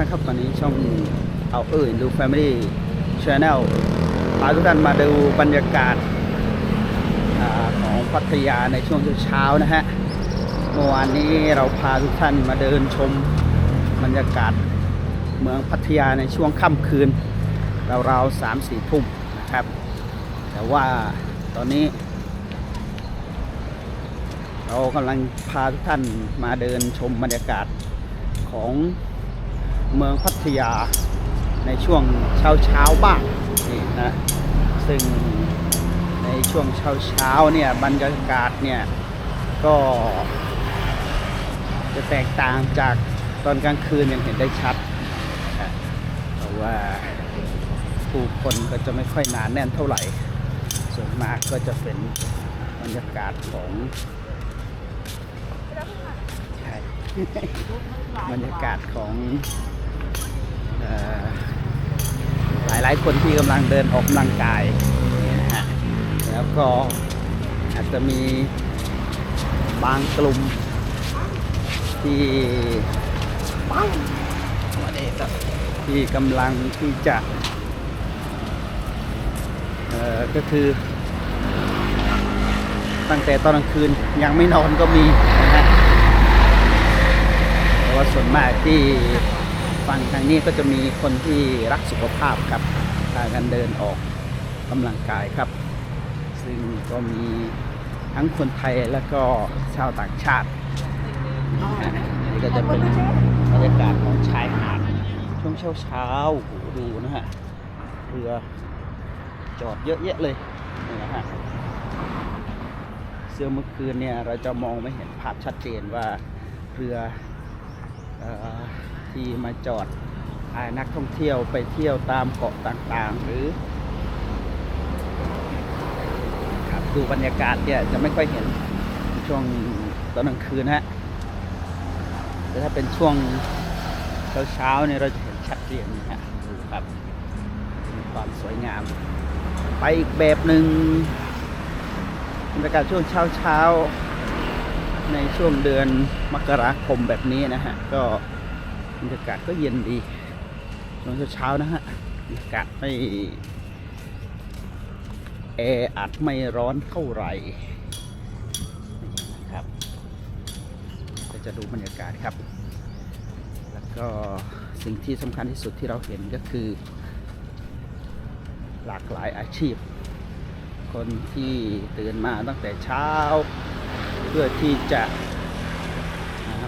ท่านครับตอนนี้ช่องเอาเอ่ยดู Family Channel พาทุกท่านมาดูบรรยากาศอของพัทยาในช่วงเช้านะฮะเมื่อวานนี้เราพาทุกท่านมาเดินชมบรรยากาศเมืองพัทยาในช่วงค่ำคืนราวๆสามสี่ทุ่มนะครับ แต่ว่าตอนนี้ เรากำลังพาทุกท่านมาเดินชมบรรยากาศของ เมืองพัทยาในช่วงเช้าเช้าบ้างนี่นะซึ่งในช่วงเช้าเช้าเนี่ยบรรยากาศเนี่ยก็จะแตกต่างจากตอนกลางคืนยังเห็นได้ชัดเพราะว่าผู้คนก็จะไม่ค่อยหนาแน่นเท่าไหร่ ส่วนมากก็จะเป็นบรรยากาศของบรรยากาศของ หลายหลายๆคนที่กำลังเดินออกกำลังกายเนี่ยนะฮะแล้วก็อาจจะมีบางกลุ่มที่ที่กำลังที่จะเอ่อก็คือ ตั้งแต่ตอนกลางคืนยังไม่นอนก็มีนะฮะแต่ว่าส่วนมากที่ ฟังทางนี้ก็จะมีคนที่รักสุขภาพครับพากันเดินออกกำลังกายครับ ซึ่งก็มีทั้งคนไทยแล้วก็ชาวต่างชาตินี่ก็จะเป็นบรรยากาศของชายหาดช่วงเช้าเช้าโหดูนะฮะเรือจอดเยอะแยะเลยนี่นะฮะเสื้อเมื่อคืนเนี่ยเราจะมองไม่เห็นภาพชัดเจนว่าเรืออ ที่มาจอดพานักท่องเที่ยวไปเที่ยวตามเกาะต่างๆ หรือครับดูบรรยากาศเนี่ยจะไม่ค่อยเห็นช่วงตอนกลางคืนฮะแต่ถ้าเป็นช่วงเช้าๆเนี่ยเราจะเห็นชัดเจนนะฮะดูครับมีความสวยงาม ไปอีกแบบหนึ่งบรรยากาศช่วงเช้าเช้าๆในช่วงเดือนมกราคมแบบนี้นะฮะก็ บรรยากาศก็เย็นดีช่วงเช้าๆนะฮะบรรยากาศไม่แออัดไม่ร้อนเท่าไหร่นะครับ ก็จะดูบรรยากาศครับ แล้วก็สิ่งที่สำคัญที่สุดที่เราเห็นก็คือ หลากหลายอาชีพ คนที่ตื่นมาตั้งแต่เช้า เพื่อที่จะ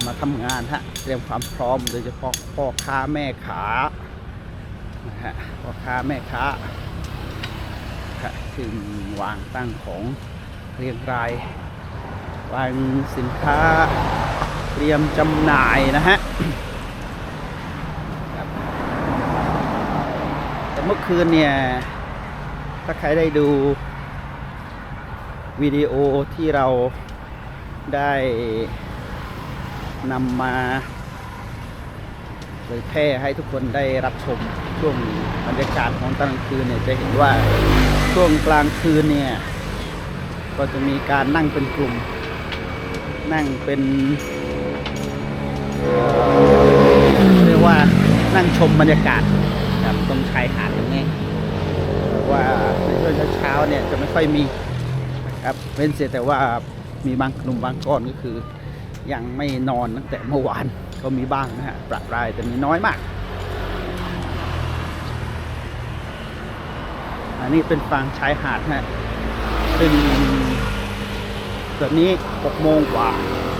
มาทำงานฮะ เตรียมความพร้อมโดยเฉพาะพ่อค้าแม่ขานะฮะพ่อค้าแม่ค้าซึ่งวางตั้งของเรียงราย วางสินค้าเตรียมจำหน่ายนะฮะแต่เมื่อคืนเนี่ย ถ้าใครได้ดูวิดีโอที่เราได้ นำมาเผยแพร่ให้ทุกคนได้รับชมช่วงบรรยากาศของตอนกลางคืนเนี่ยจะเห็นว่าช่วงกลางคืนเนี่ย ก็จะมีการนั่งเป็นกลุ่ม นั่งเป็นเรียกว่านั่งชมบรรยากาศครับตรงชายหาดตรงนี้ว่าในช่วงเช้าๆเนี่ยจะไม่ค่อยมีครับเว้นเสียแต่ว่ามีบางกลุ่มบางก้อนก็คือ ยังไม่นอนตั้งแต่เมื่อวานก็มีบ้างนะฮะประปรายแต่มีน้อยมาก อันนี้เป็นฝั่งชายหาดฮะซึ่งตอนนี้6โมงกว่า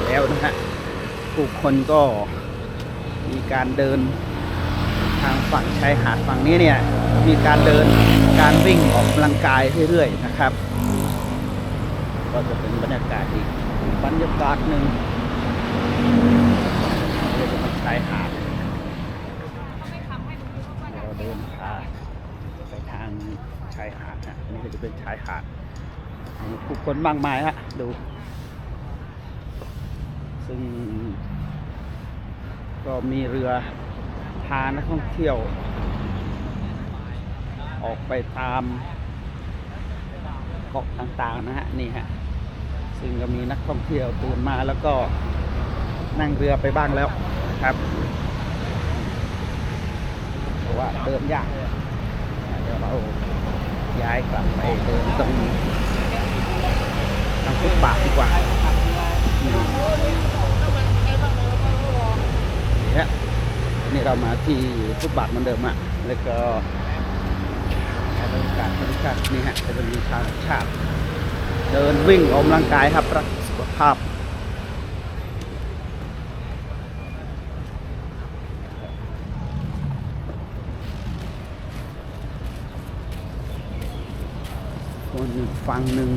แล้วนะฮะผู้คนก็มีการเดินทางฝั่งชายหาดฝั่งนี้เนี่ยมีการเดินการวิ่งออกกำลังกายเรื่อยๆนะครับ ก็จะเป็นบรรยากาศอีกบรรยากาศหนึ่งาชายหาดเราเดินทางไปทางชายหาดนะอันนี้ก็จะเป็นชายหาดมีผู้คนมากมายฮะดู ซึ่งก็มีเรือพานักท่องเที่ยว ออกไปตามเกาะต่างๆนะฮะนี่ฮะซึ่งก็มีนักท่องเที่ยวตื่นมาแล้วก็นั่งเรือไปบ้างแล้ว ครับว่าเดินยากเดี๋ยวเราย้ายกลับไปเดินตรงทางฟุตบาทดีกว่าเนี่ยนี่เรามาที่ฟุตบาทเหมือนเดิมอะแล้วก็บรรยากาศบรรยากาศนี่ฮะจะมีชาวชาติ เดินวิ่งออกกำลังกายครับรักสุขภาพ อีกฝั่งหนึ่ง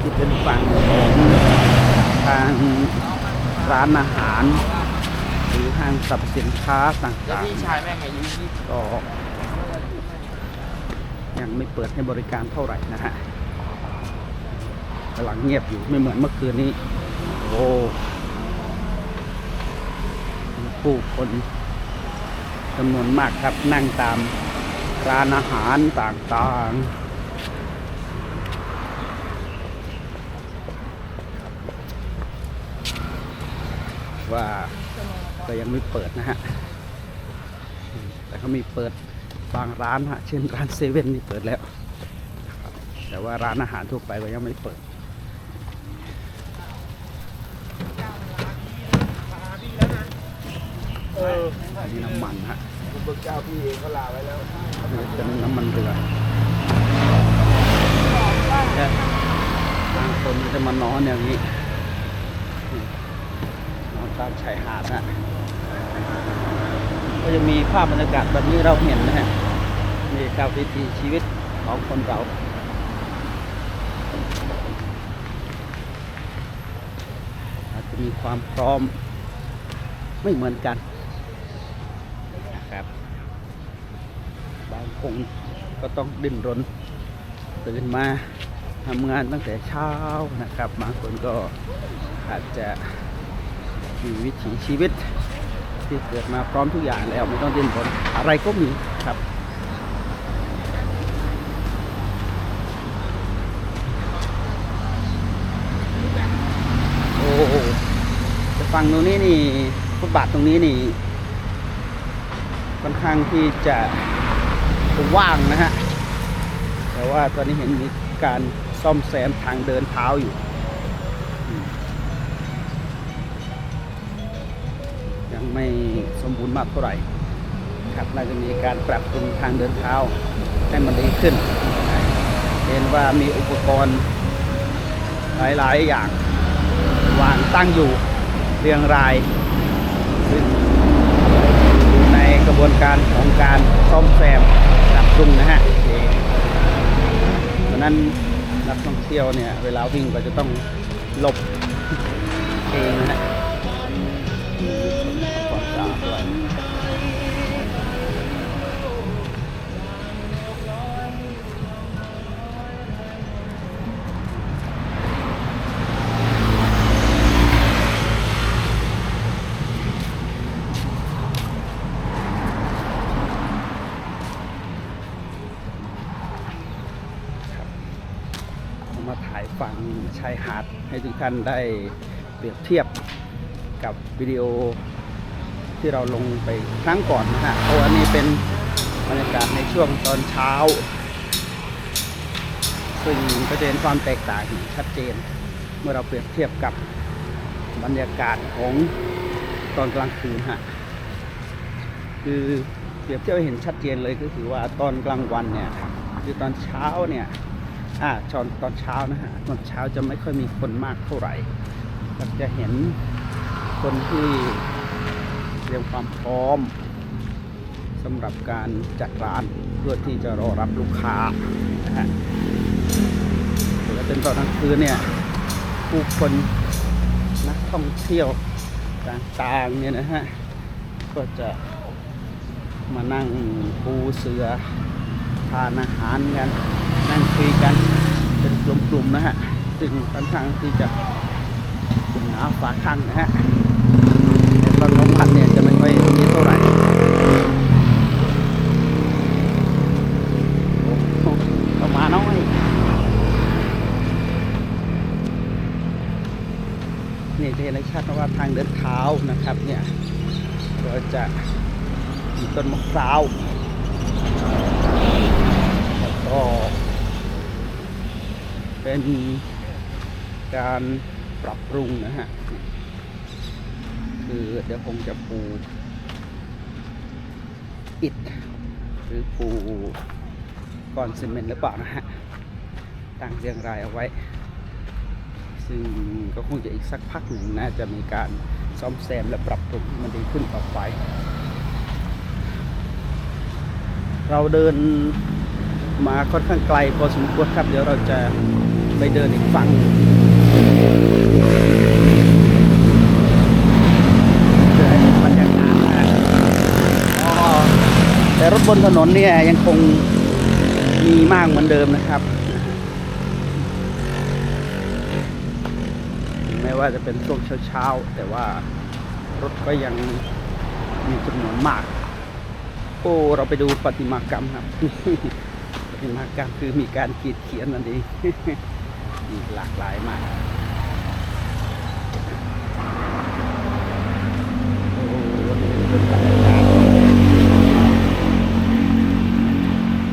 ที่เป็นฝั่งของทางร้านอาหาร หรือห้างสรรพสินค้าต่แล้วางพี่ชายแม่งอายุยี่สิบๆก็ยังไม่เปิดให้บริการเท่าไหร่นะฮะกำลังเงียบอยู่ไม่เหมือนเมื่อคืนนี้ โอ้มีผู้คนจำนวนมากครับนั่งตามร้านอาหารต่างๆ ว่าก็ยังไม่เปิดนะฮะ แต่เขามีเปิดบางร้านฮะ เช่นร้านเซเว่นนี่เปิดแล้ว แต่ว่าร้านอาหารทั่วไปก็ยังไม่เปิดเอออันนี้น้ำมันฮะคุณเบิกเจ้าพี่เองเขาลาไว้แล้วเป็นน้ำมันเรือแต่บางคนจะมานอนอย่างนี้ ตามชายหาดนะก็จะมีภาพบรรยากาศแบบนี้เราเห็นนะฮะนี่ครับวิถีชีวิตของคนเราอาจจะมีความพร้อมไม่เหมือนกันนะครับ บางคนก็ต้องดิ้นรนตื่นมาทำงานตั้งแต่เช้านะครับ บางคนก็อาจจะ มีวิถีชีวิตที่เกิดมาพร้อมทุกอย่างแล้วไม่ต้องดิ้นรนอะไรก็มีครับโอ้จะฟังตรงนี้นี่ฟุตบาทตรงนี้นี่ค่อนข้างที่จะว่างนะฮะแต่ว่าตอนนี้เห็นมีการซ่อมแซมทางเดินเท้าอยู่ ยังไม่สมบูรณ์มากเท่าไหร่ครับน่าจะมีการปรับปรุงทางเดินเท้าให้มันดีขึ้น เห็นว่ามีอุปกรณ์หลาย ๆ อย่าง วางตั้งอยู่เรียงรายซึ่งอยู่ในกระบวนการของการซ่อมแซมปรับปรุงนะฮะเพราะนั้นนักท่องเที่ยวเนี่ย เวลาวิ่งก็จะต้องหลบเองนะฮะ ชายหาดให้ทุกท่านได้เปรียบเทียบกับวิดีโอที่เราลงไปครั้งก่อนนะฮะเพราอันนี้เป็นบรรยากาศในช่วงตอนเช้า ซึ่งก็จะเห็นความแตกต่างชัดเจน เมื่อเราเปรียบเทียบกับบรรยากาศของตอนกลางคืนฮะ คือเปรียบเทียบเห็นชัดเจนเลยก็คือว่าตอนกลางวันเนี่ยคือตอนเช้าเนี่ย อ่าตอนตอนเช้านะฮะตอนเช้าจะไม่ค่อยมีคนมากเท่าไหร่เราจะเห็นคนที่เตรียมความพร้อมสำหรับการจัดร้านเพื่อที่จะรอรับลูกค้านะฮะแล้วเป็นตอนกลางคืนเนี่ยผู้คนนักท่องเที่ยวต่างๆเนี่ยนะฮะก็จะมานั่งปูเสือทานอาหารกัน นั่งคุยกันเป็นกลุ่มๆนะฮะ ซึ่งค่อนข้างที่จะกลุ่มหนาฝาข้างนะฮะแต่ตอนลางวันเนี่ยจะไม่ค่อยมีเท่าไหร่โอ้โหก็มาน้อยนี่จะเห็นได้ชัดว่าทางเดินเท้านะครับเนี่ย ก็จะมีต้นมะพร้าวก็ เป็นการปรับปรุงนะฮะ คือเดี๋ยวคงจะปูอิฐหรือปูก้อนซีเมนต์หรือเปล่านะฮะตั้งเรียงรายเอาไว้ ซึ่งก็คงจะอีกสักพักหนึ่งน่าจะมีการซ่อมแซมและปรับปรุงมันดีขึ้นต่อไป เราเดินมาค่อนข้างไกลพอสมควรครับ เดี๋ยวเราจะ ไปเดินอีกฝั่งเพื่อให้เห็นบรรยากาศนะแต่รถบนถนนเนี่ยยังคงมีมากเหมือนเดิมนะครับ ไม่ว่าจะเป็นช่วงเช้าๆ แต่ว่ารถก็ยังมีจำนวนมาก โอ้เราไปดูประติมากรรมครับประติมากรรมคือมีการขีดเขียนนั่นเอง มีหลากหลายมาก โอ้นี่เป็นบรรยากาศ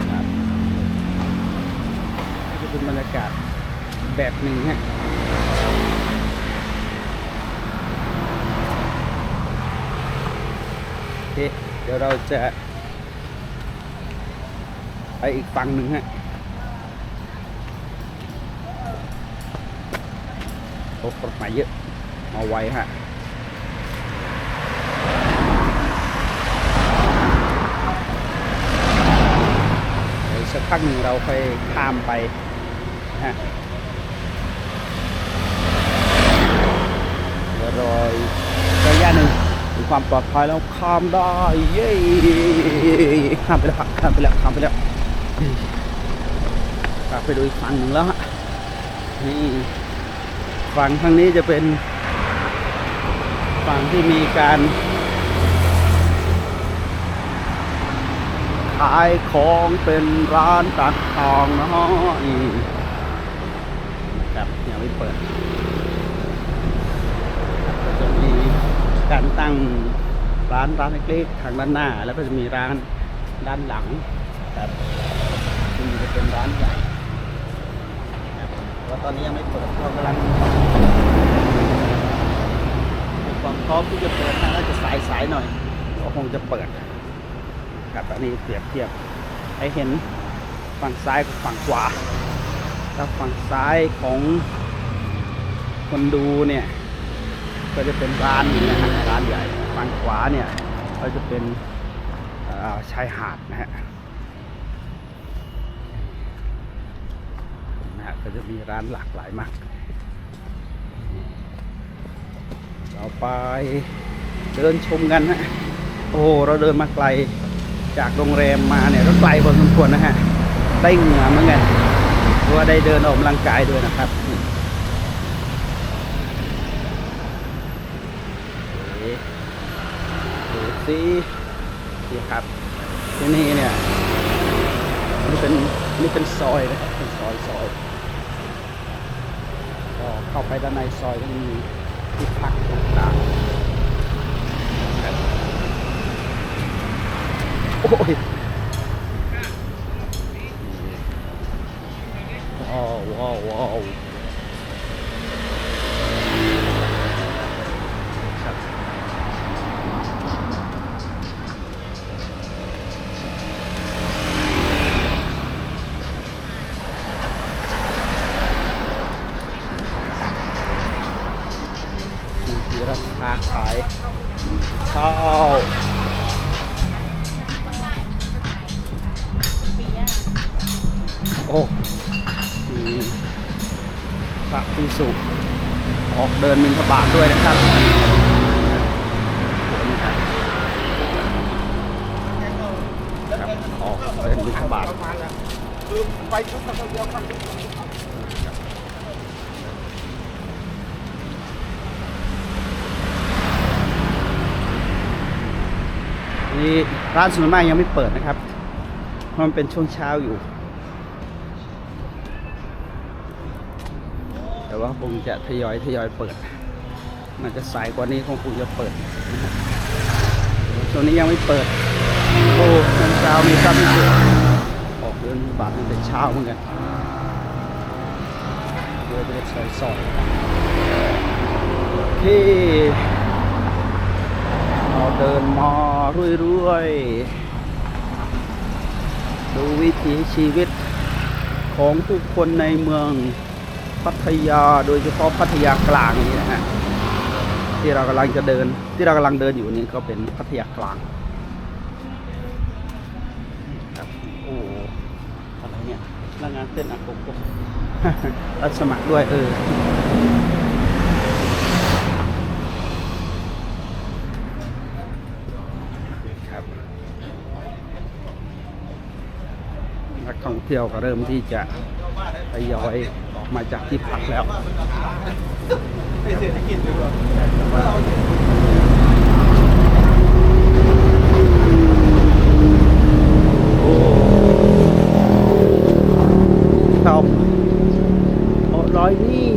ครับนี่ก็เป็นบรรยากาศแบบหนึ่งฮะโอเคเดี๋ยวเราจะไปอีกฝั่งหนึ่งฮะ โอ้รถมาเยอะ มาไวฮะเดี๋ยวสักพักหนึ่งเราไปข้ามไปนะฮะรออีกระยะหนึ่งถึงความปลอดภัยแล้วข้ามได้ เย้ข้ามไปแล้วข้ามไปแล้วข้ามไปแล้วกลับไปดูอีกฝั่งหนึ่งแล้วฮะนี่ ฝั่งทางนี้จะเป็นฝั่งที่มีการขายของเป็นร้านตัดทองนะฮะนี่ครับยังไม่เปิดก็จะมีการตั้งร้านร้านเล็กๆทางด้านหน้า แล้วก็จะมีร้านด้านหลังครับซึ่งจะเป็นร้านใหญ่ ตอนนี้ยังไม่เปิดเพราะกำลังความพร้อมที่จะเปิดน่าจะสายสายหน่อยก็คงจะเปิดครับอันนี้เปรียบเทียบให้เห็นฝั่งซ้ายกับฝั่งขวาถ้าฝั่งซ้ายของคนดูเนี่ย ก็จะเป็นร้านนะฮะร้านใหญ่ฝั่งขวาเนี่ยก็จะเป็นชายหาดนะฮะนะฮะ ก็จะมีร้านหลากหลายมาก เราไปเดินชมกันฮะโอ้เราเดินมาไกลจากโรงแรมมาเนี่ยก็ไกลพอสมควรนะฮะ ได้เหงื่อเหมือนกันเพราะว่าได้เดินออกกำลังกายด้วยนะครับดูสินี่ครับที่นี่เนี่ยนี่เป็นนี่เป็นซอยนะครับเป็นซอยซอย เข้าไปด้านในซอยก็มีที่พักต่างๆโอ้ยว้าวว้าวว้าว ดินมินทบาทด้วยนะครับออกเดินมินทบาทคือไปชุดตะเกียวครับนี่ร้านส่วนมากยังไม่เปิดนะครับเพราะมันเป็นช่วงเช้าอยู่ แต่ ว่าคงจะทยอยทยอยเปิด มันจะสายกว่านี้คงคงจะเปิดนะครัวนี้ยังไม่เปิด โอ้ตอนเช้ามีครับมีออกเดินบาทตั้งแต่เช้าเหมือนกันเดินไปซอยซอยๆที่เราเดินมารื่อยๆ ดูวิถีชีวิตของผู้คนในเมือง พัทยาโดยเฉพาะพัทยากลางนี่นะฮะที่เรากำลังจะเดิน ที่เรากำลังเดินอยู่นี่ก็เป็นพัทยากลางครับโอ้อะไรเนี่ยพนักงานเต้นอะกกรับสมัครด้วยเออครับนักท่องเที่ยวก็เริ่มที่จะทยอย ออกมาจากที่พักแล้วเศรษฐกิจดีกว่าครับโอ้ร้อยนี่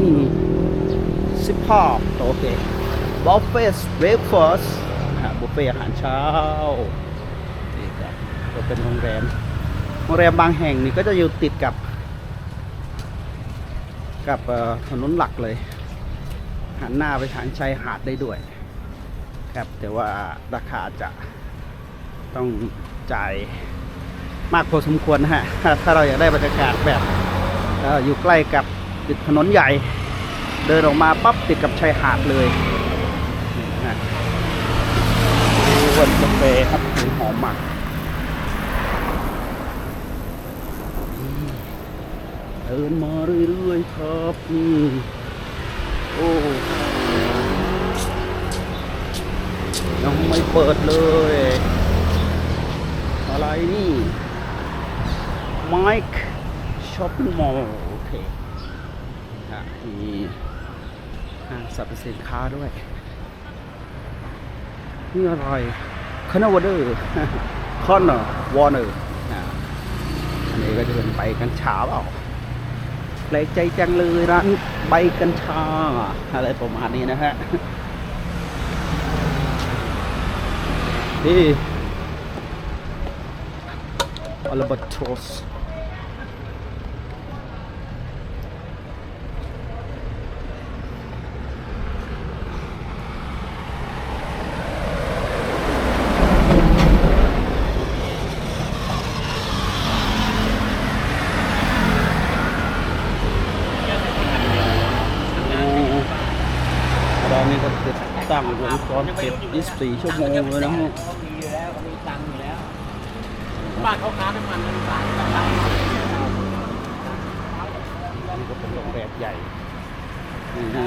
สิบห้าโอเคบุฟเฟ่ต์เบรคฟาสต์บุฟเฟ่อาหารเช้านี่ครับก็เป็นโรงแรมโรงแรมบางแห่งนี่ก็จะอยู่ติดกับ กับถนนหลักเลย หันหน้าไปทางชายหาดได้ด้วย ครับแต่ว่าราคาจะต้องจ่ายมากพอสมควรนะฮะ ถ้าเราอยากได้บรรยากาศแบบอยู่ใกล้กับติดถนนใหญ่ เดินออกมาปั๊บติดกับชายหาดเลยนี่นะฮะดูวันกาแฟครับหอมมาก เดินมาเรื่อยๆครับโอ้ยังไม่เปิดเลย อะไรนี่ Mike Shopping Mall โอเคอะมีห้างสรรพสินค้าด้วยนี่อะไรคอนวอเดอร์คอนเนอร์วอร์เนอร์อันนี้ก็จะเป็นใบกัญชาเปล่า แปลกใจจังเลยร้านใบกัญชา อะไรประมาณนี้นะฮะนี่ Albatross ตอนนี้ก็ ติดตั้งวงจรปิด24ชั่วโมงเลยนะฮะเขามีอยู่แล้วเขามีตังค์อยู่แล้วบ้านเขาค้าน้ำมันมันสายกำไรนี่ก็เป็นโรงแบบใหญ่นี่ฮะ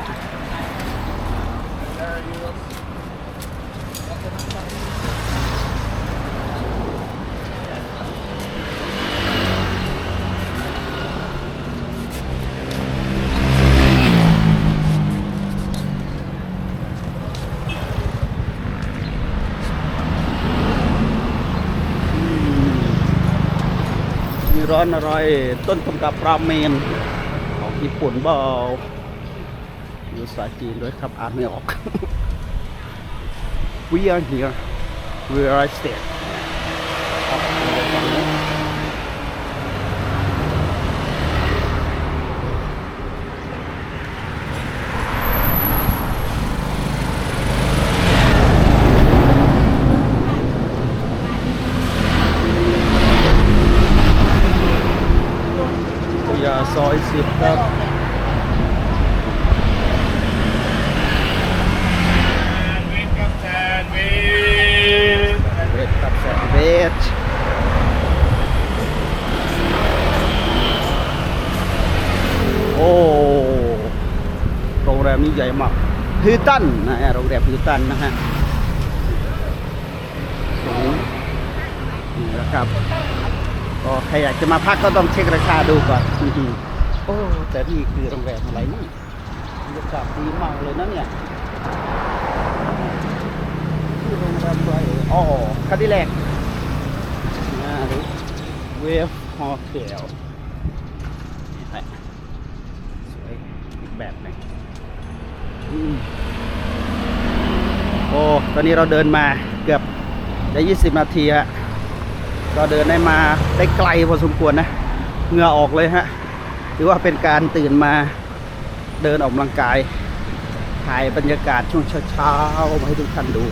ร้อนอะไรต้นตำรับราเมนของญี่ปุ่นเบาอยู่สาษาจีนด้วยครับอ่านไม่ออก We are here we are stay ยาซอย สิบครับเบแซนเวทเวทครับแซนด์เวชโอ้โรงแรมนี้ใหญ่มากฮิลตันนะฮะโรงแรมฮิลตันนะฮะสูงนี่นะครับก็ใครอยากจะมาพักก็ต้องเช็คราคาดูก่อน อ้แต่นี่คือโรงแรมอะไรนี่บรรยากาศดีมากเลยนะเนี่ยที่โรงแรมอะไรเอ่ยอ๋อคาดิแลกนะเวฟโฮเทลสวยอีกแบบหนึงอืมโอ้ตอนนี้เราเดินมาเกือบได้20 นาทีฮะก็เดินได้มาได้ไกลพอสมควรนะเหงื่อออกเลยฮะ ถือว่าเป็นการตื่นมาเดินออกกำลังกายถ่ายบรรยากาศช่วงเช้าๆมาให้ทุกท่านดู